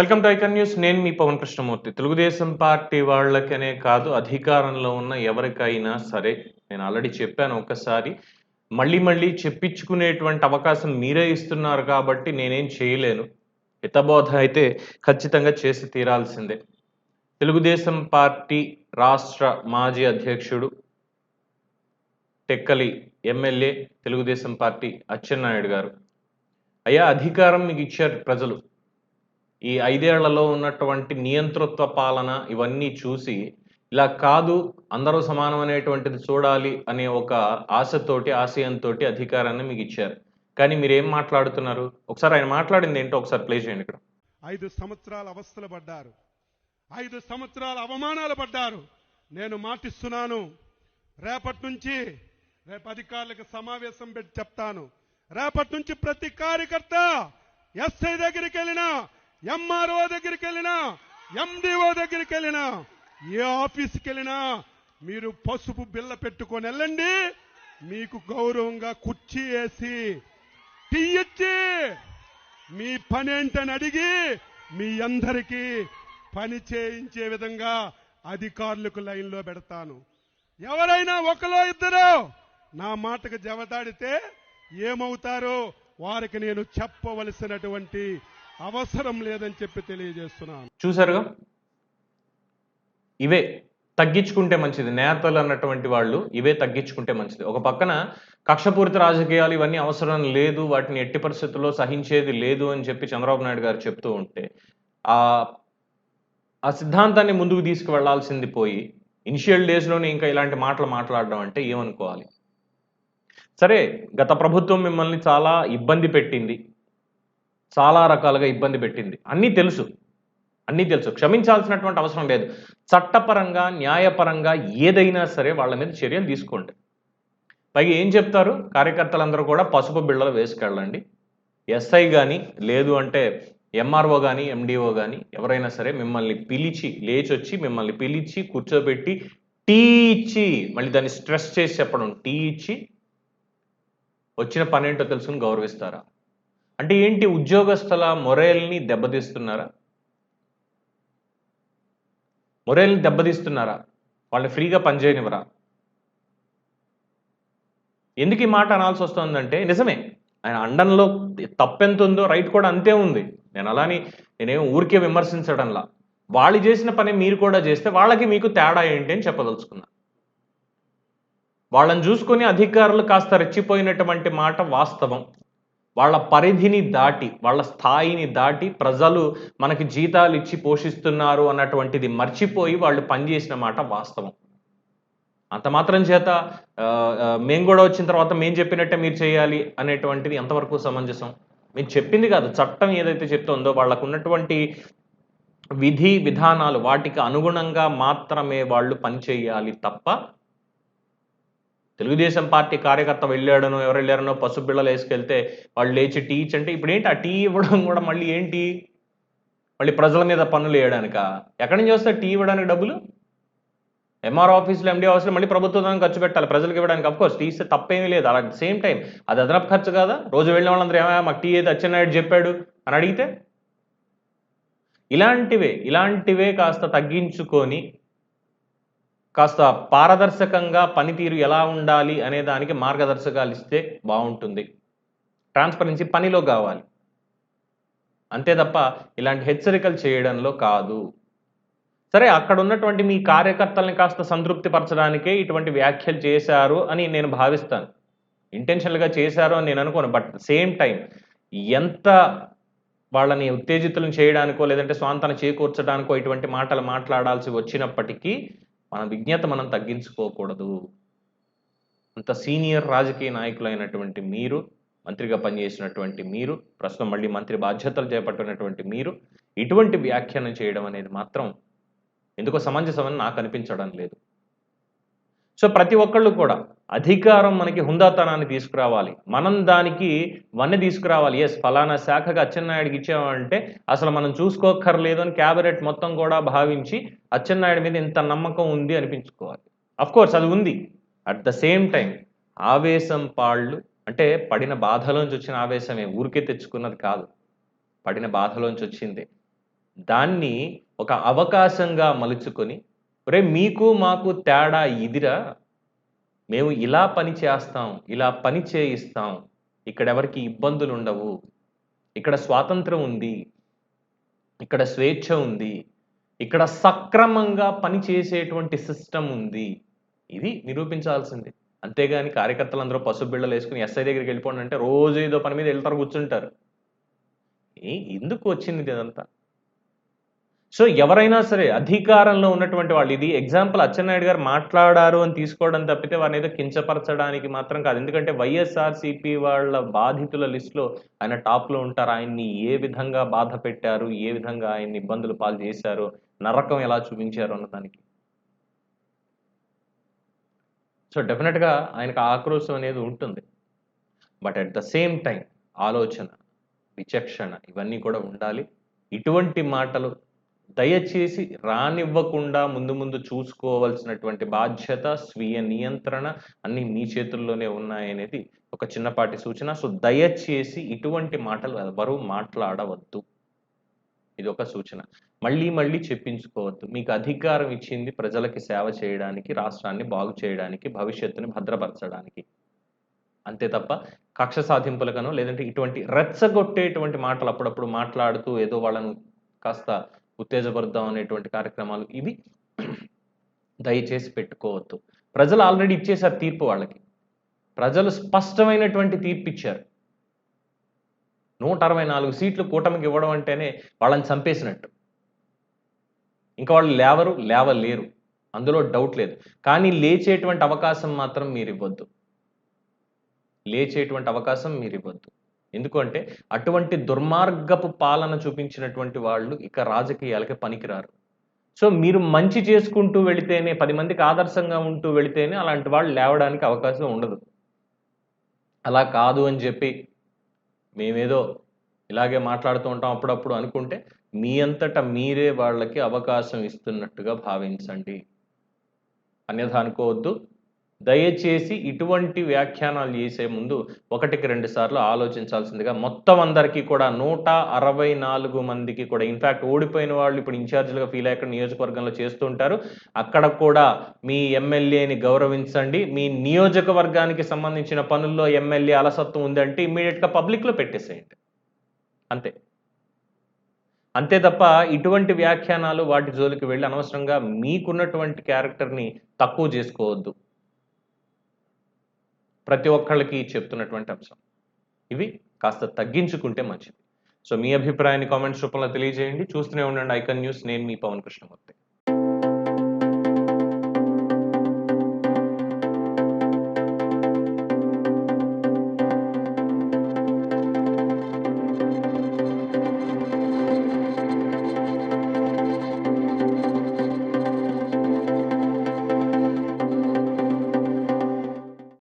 Welcome to icon news. నేను మీ Pavan Krishnamurthy. Telugu Desam party వాళ్ళకనే కాదు అధికారంలో ఉన్న ఎవరికైనా సరే నేను ఆల్రెడీ చెప్పాను ఒకసారి మళ్ళీ మళ్ళీ చెప్పించుకునేటువంటి అవకాశం మీరే ఇస్తున్నారు కాబట్టి నేనేం చేయలేను. హితబోధ అయితే ఖచ్చితంగా చేసి తీరాల్సిందే. తెలుగుదేశం పార్టీ రాష్ట్ర మాజీ అధ్యక్షుడు టెక్కలి ఎమ్మెల్యే తెలుగుదేశం పార్టీ అచ్చెన్నాయుడు గారు. అయ్యా అధికారం మీకు ఇచ్చారు ప్రజలు. ఈ ఐదేళ్ళలో ఉన్నటువంటి నియంతృత్వ పాలన ఇవన్నీ చూసి ఇలా కాదు అందరూ సమానం అనేటువంటిది చూడాలి అనే ఒక ఆశతోటి ఆశయంతో అధికారాన్ని మీకు ఇచ్చారు. కానీ మీరు ఏం మాట్లాడుతున్నారు? ఒకసారి ఆయన మాట్లాడింది ఏంటో ఒకసారి ప్లే చేయండి ఇక్కడ. ఐదు సంవత్సరాల అవస్థలు పడ్డారు. ఐదు సంవత్సరాల అవమానాలు పడ్డారు. నేను మాటిస్తున్నాను. రేపటి నుంచి రేపు అధికారులకు సమావేశం పెట్టి చెప్తాను. రేపటి నుంచి ప్రతి కార్యకర్త ఎస్ఐ దగ్గరికి వెళ్ళినా ఎంఆర్ఓ దగ్గరికి వెళ్ళినా ఎండిఓ దగ్గరికి వెళ్ళినా ఏ ఆఫీస్కి వెళ్ళినా మీరు పసుపు బిల్ల పెట్టుకొని వెళ్ళండి. మీకు గౌరవంగా కుర్చీ వేసి టీ ఇచ్చి మీ పని ఏంటని అడిగి మీ అందరికీ పని చేయించే విధంగా అధికారులకు లైన్లో పెడతాను. ఎవరైనా ఒకలో ఇద్దరు నా మాటకు జవదాడితే ఏమవుతారో వారికి నేను చెప్పవలసినటువంటి అవసరం లేదని చెప్పి తెలియజేస్తున్నాను. చూసారుగా? ఇవే తగ్గించుకుంటే మంచిది. నేతలు అన్నటువంటి వాళ్ళు ఇవే తగ్గించుకుంటే మంచిది. ఒక పక్కన కక్షపూరిత రాజకీయాలు ఇవన్నీ అవసరం లేదు వాటిని ఎట్టి పరిస్థితుల్లో సహించేది లేదు అని చెప్పి చంద్రబాబు నాయుడు గారు చెప్తూ ఉంటే ఆ ఆ సిద్ధాంతాన్ని ముందుకు తీసుకువెళ్ళాల్సింది పోయి ఇనిషియల్ డేస్లోనే ఇంకా ఇలాంటి మాటలు మాట్లాడడం అంటే ఏమనుకోవాలి? సరే గత ప్రభుత్వం మిమ్మల్ని చాలా ఇబ్బంది పెట్టింది. చాలా రకాలుగా ఇబ్బంది పెట్టింది. అన్నీ తెలుసు. అన్నీ తెలుసు. క్షమించాల్సినటువంటి అవసరం లేదు. చట్టపరంగా న్యాయపరంగా ఏదైనా సరే వాళ్ళ మీద చర్యలు తీసుకోండి. పైగా ఏం చెప్తారు? కార్యకర్తలందరూ కూడా పసుపు బిళ్ళలు వేసుకెళ్ళండి. ఎస్ఐ కానీ లేదు అంటే ఎంఆర్ఓ కానీ ఎండిఓ కానీ ఎవరైనా సరే మిమ్మల్ని పిలిచి లేచి వచ్చి మిమ్మల్ని పిలిచి కూర్చోబెట్టి టీ ఇచ్చి మళ్ళీ దాన్ని స్ట్రెస్ చేసి చెప్పడం టీ ఇచ్చి వచ్చిన పనేంటో తెలుసుకుని గౌరవిస్తారా? అంటే ఏంటి ఉద్యోగస్తుల మొరేల్ని దెబ్బతీస్తున్నారా? మొరేల్ని దెబ్బతీస్తున్నారా? వాళ్ళని ఫ్రీగా పనిచేయనివ్వరా? ఎందుకు ఈ మాట అనాల్సి వస్తుందంటే నిజమే ఆయన అండంలో తప్పెంత ఉందో రైట్ కూడా అంతే ఉంది. నేను అలాని నేనేం ఊరికే విమర్శించడంలా. వాళ్ళు చేసిన పని మీరు కూడా చేస్తే వాళ్ళకి మీకు తేడా ఏంటి అని చెప్పదలుచుకున్నా. వాళ్ళని చూసుకొని అధికారులు కాస్త రెచ్చిపోయినటువంటి మాట వాస్తవం. వాళ్ళ పరిధిని దాటి వాళ్ళ స్థాయిని దాటి ప్రజలు మనకి జీతాలు ఇచ్చి పోషిస్తున్నారు అన్నటువంటిది మర్చిపోయి వాళ్ళు పనిచేసిన మాట వాస్తవం. అంత మాత్రం చేత మేము కూడా వచ్చిన తర్వాత మేము చెప్పినట్టే మీరు చేయాలి అనేటువంటిది ఎంతవరకు సమంజసం? మీరు చెప్పింది కాదు. చట్టం ఏదైతే చెప్తుందో వాళ్ళకు ఉన్నటువంటి విధి విధానాలు వాటికి అనుగుణంగా మాత్రమే వాళ్ళు పనిచేయాలి తప్ప తెలుగుదేశం పార్టీ కార్యకర్త వెళ్ళాడనో ఎవరు వెళ్ళారనో పసుపు బిళ్ళలు వేసుకెళ్తే వాళ్ళు లేచి టీ ఇచ్చి అంటే ఇప్పుడు ఏంటి ఆ టీ ఇవ్వడం కూడా మళ్ళీ ఏంటి? మళ్ళీ ప్రజల మీద పన్నులు వేయడానికా? ఎక్కడి నుంచి వస్తే టీ ఇవ్వడానికి డబ్బులు? ఎంఆర్ ఆఫీస్లో ఎండి ఆఫీస్లో మళ్ళీ ప్రభుత్వం ఖర్చు పెట్టాలి ప్రజలకు ఇవ్వడానికి. అఫ్కోర్స్ టీ ఇస్తే తప్పేమీ లేదు. అలా సేమ్ టైం అది అదనపు ఖర్చు కదా? రోజు వెళ్ళిన వాళ్ళందరూ ఏమయ్యా మాకు టీ అయితే అచ్చెన్నాయుడు చెప్పాడు అని అడిగితే? ఇలాంటివే ఇలాంటివే కాస్త తగ్గించుకొని కాస్త పారదర్శకంగా పనితీరు ఎలా ఉండాలి అనే దానికి మార్గదర్శకాలు ఇస్తే బాగుంటుంది. ట్రాన్స్పరెన్సీ పనిలో కావాలి. అంతే తప్ప ఇలాంటి హెచ్చరికలు చేయడంలో కాదు. సరే అక్కడ ఉన్నటువంటి మీ కార్యకర్తల్ని కాస్త సంతృప్తి పరచడానికే ఇటువంటి వ్యాఖ్యలు చేశారు అని నేను భావిస్తాను. ఇంటెన్షనల్గా చేశారు అని నేను అనుకోను బట్ సేమ్ టైం ఎంత వాళ్ళని ఉత్తేజితులను చేయడానికో లేదంటే స్వాంతన చేకూర్చడానికో ఇటువంటి మాటలు మాట్లాడాల్సి వచ్చినప్పటికీ మన విజ్ఞత మనం తగ్గించుకోకూడదు. అంత సీనియర్ రాజకీయ నాయకులైనటువంటి మీరు మంత్రిగా పనిచేసినటువంటి మీరు ప్రస్తుతం మళ్ళీ మంత్రి బాధ్యతలు చేపట్టినటువంటి మీరు ఇటువంటి వ్యాఖ్యానం చేయడం అనేది మాత్రం ఎందుకో సమంజసమని నాకు అనిపించడం లేదు. సో ప్రతి ఒక్కళ్ళు కూడా అధికారం మనకి హుందాతనాన్ని తీసుకురావాలి. మనం దానికి వన్నె తీసుకురావాలి. ఎస్ ఫలానా శాఖగా అచ్చెన్నాయుడికి ఇచ్చామంటే అసలు మనం చూసుకోక్కర్లేదు అని క్యాబినెట్ మొత్తం కూడా భావించి అచ్చెన్నాయుడి మీద ఇంత నమ్మకం ఉంది అనిపించుకోవాలి. కోర్స్ అది ఉంది. అట్ ద సేమ్ టైం ఆవేశం పాళ్ళు అంటే పడిన బాధలోంచి వచ్చిన ఆవేశమే ఊరికే తెచ్చుకున్నది కాదు. పడిన బాధలోంచి వచ్చింది. దాన్ని ఒక అవకాశంగా మలుచుకొని రే మీకు మాకు తేడా ఇదిరా? మేము ఇలా పని చేస్తాం ఇలా పని చేయిస్తాం. ఇక్కడ ఎవరికి ఇబ్బందులు ఉండవు ఇక్కడ స్వాతంత్రం ఉంది. ఇక్కడ స్వేచ్ఛ ఉంది. ఇక్కడ సక్రమంగా పనిచేసేటువంటి సిస్టమ్ ఉంది. ఇది నిరూపించాల్సింది. అంతేగాని కార్యకర్తలు అందరూ పసుపు బిళ్ళలు వేసుకుని ఎస్ఐ దగ్గరికి వెళ్ళిపోండి అంటే రోజు ఏదో పని మీద వెళ్తారు కూర్చుంటారు. ఏ ఎందుకు వచ్చింది ఇదంతా? సో ఎవరైనా సరే అధికారంలో ఉన్నటువంటి వాళ్ళు ఇది ఎగ్జాంపుల్ అచ్చెన్నాయుడు గారు మాట్లాడారు అని తీసుకోవడం తప్పితే వారిని ఏదో కించపరచడానికి మాత్రం కాదు. ఎందుకంటే వైఎస్ఆర్సీపీ వాళ్ళ బాధితుల లిస్టులో ఆయన టాప్లో ఉంటారు. ఆయన్ని ఏ విధంగా బాధ పెట్టారు? ఏ విధంగా ఆయన్ని ఇబ్బందులు పాలు చేశారు? నరకం ఎలా చూపించారు అన్నదానికి సో డెఫినెట్గా ఆయనకు ఆక్రోశం అనేది ఉంటుంది. But at the same time ఆలోచన విచక్షణ ఇవన్నీ కూడా ఉండాలి. ఇటువంటి మాటలు దయచేసి రానివ్వకుండా ముందు ముందు చూసుకోవాల్సినటువంటి బాధ్యత స్వీయ నియంత్రణ అన్ని మీ చేతుల్లోనే ఉన్నాయనేది ఒక చిన్నపాటి సూచన. సో దయచేసి ఇటువంటి మాటలు ఎవరు మాట్లాడవద్దు. ఇది ఒక సూచన. మళ్ళీ మళ్ళీ చెప్పించుకోవద్దు. మీకు అధికారం ఇచ్చింది ప్రజలకి సేవ చేయడానికి రాష్ట్రాన్ని బాగు చేయడానికి భవిష్యత్తుని భద్రపరచడానికి. అంతే తప్ప కక్ష సాధింపులకనో లేదంటే ఇటువంటి రెచ్చగొట్టేటువంటి మాటలు అప్పుడప్పుడు మాట్లాడుతూ ఏదో వాళ్ళను కాస్త ఉత్తేజపరుద్దాం అనేటువంటి కార్యక్రమాలు ఇవి దయచేసి పెట్టుకోవద్దు. ప్రజలు ఆల్రెడీ ఇచ్చేశారు తీర్పు వాళ్ళకి. ప్రజలు స్పష్టమైనటువంటి తీర్పు ఇచ్చారు. నూట అరవై నాలుగు సీట్లు కూటమికి ఇవ్వడం అంటేనే వాళ్ళని చంపేసినట్టు. ఇంకా వాళ్ళు లేవరు లేవలేరు. అందులో డౌట్ లేదు. కానీ లేచేటువంటి అవకాశం మాత్రం మీరు ఇవ్వద్దు. లేచేటువంటి అవకాశం మీరు ఇవ్వద్దు. ఎందుకంటే అటువంటి దుర్మార్గపు పాలన చూపించినటువంటి వాళ్ళు ఇక రాజకీయాలకి పనికిరారు. సో మీరు మంచి చేసుకుంటూ వెళితేనే పది మందికి ఆదర్శంగా ఉంటూ వెళితేనే అలాంటి వాళ్ళు లేవడానికి అవకాశం ఉండదు. అలా కాదు అని చెప్పి మేమేదో ఇలాగే మాట్లాడుతూ ఉంటాం అప్పుడప్పుడు అనుకుంటే మీ అంతట మీరే వాళ్ళకి అవకాశం ఇస్తున్నట్టుగా భావించండి. అన్యథా అనుకోవద్దు. దయచేసి ఇటువంటి వ్యాఖ్యానాలు చేసే ముందు ఒకటికి రెండు సార్లు ఆలోచించాల్సిందిగా మొత్తం అందరికీ కూడా నూట అరవై నాలుగు మందికి కూడా ఇన్ఫాక్ట్ ఓడిపోయిన వాళ్ళు ఇప్పుడు ఇన్ఛార్జీలుగా ఫీల్ అయ్యాక నియోజకవర్గంలో చేస్తుంటారు అక్కడ కూడా మీ ఎమ్మెల్యేని గౌరవించండి. మీ నియోజకవర్గానికి సంబంధించిన పనుల్లో ఎమ్మెల్యే అలసత్వం ఉందంటే ఇమ్మీడియట్గా పబ్లిక్లో పెట్టేసేయండి. అంతే. అంతే తప్ప ఇటువంటి వ్యాఖ్యానాలు వాటి జోలికి వెళ్ళి అనవసరంగా మీకున్నటువంటి క్యారెక్టర్ని తక్కువ చేసుకోవద్దు. ప్రతి ఒక్కళ్ళకి చెప్తున్నటువంటి అంశం. ఇవి కాస్త తగ్గించుకుంటే మంచిది. సో మీ అభిప్రాయాన్ని కామెంట్స్ రూపంలో తెలియజేయండి. చూస్తూనే ఉండండి ఐకన్ న్యూస్. నేను మీ పవన్ కృష్ణమూర్తి.